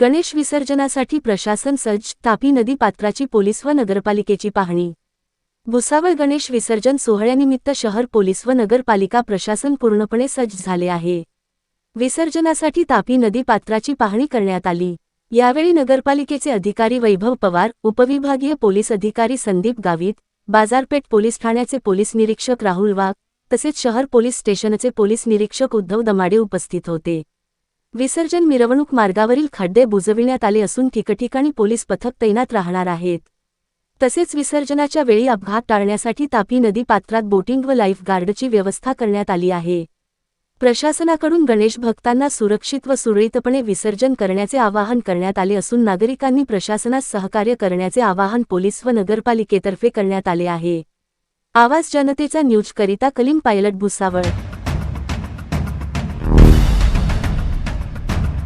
गणेश विसर्जनासाठी प्रशासन सज्ज तापी नदी पात्राची पोलीस व नगरपालिकेची पाहणी. भुसावळ गणेश विसर्जन सोहळ्यानिमित्त शहर पोलीस व नगरपालिका प्रशासन पूर्णपणे सज्ज झाले आहे. विसर्जनासाठी तापी नदी पात्राची पाहणी करण्यात आली. यावेळी नगरपालिकेचे अधिकारी वैभव पवार उपविभागीय पोलीस अधिकारी संदीप गावित बाजारपेठ पोलीस ठाण्याचे पोलीस निरीक्षक राहुल वाघ तसेच शहर पोलीस स्टेशनचे पोलीस निरीक्षक उद्धव दमाडे उपस्थित होते. विसर्जन मिरवणूक मार्गावरील खड्डे बुजविण्यात आले असून ठिकठिकाणी पोलीस पथक तैनात राहणार आहेत. तसेच विसर्जनाच्या वेळी अपघात टाळण्यासाठी तापी नदी पात्रात बोटिंग व लाईफ गार्डची व्यवस्था करण्यात आली आहे. प्रशासनाकडून गणेश भक्तांना सुरक्षित व सुरळीतपणे विसर्जन करण्याचे आवाहन करण्यात आले असून नागरिकांनी प्रशासनास सहकार्य करण्याचे आवाहन पोलीस व नगरपालिकेतर्फे करण्यात आले आहे. आवाज जनतेचा न्यूजकरिता कलिम पायलट भुसावळ.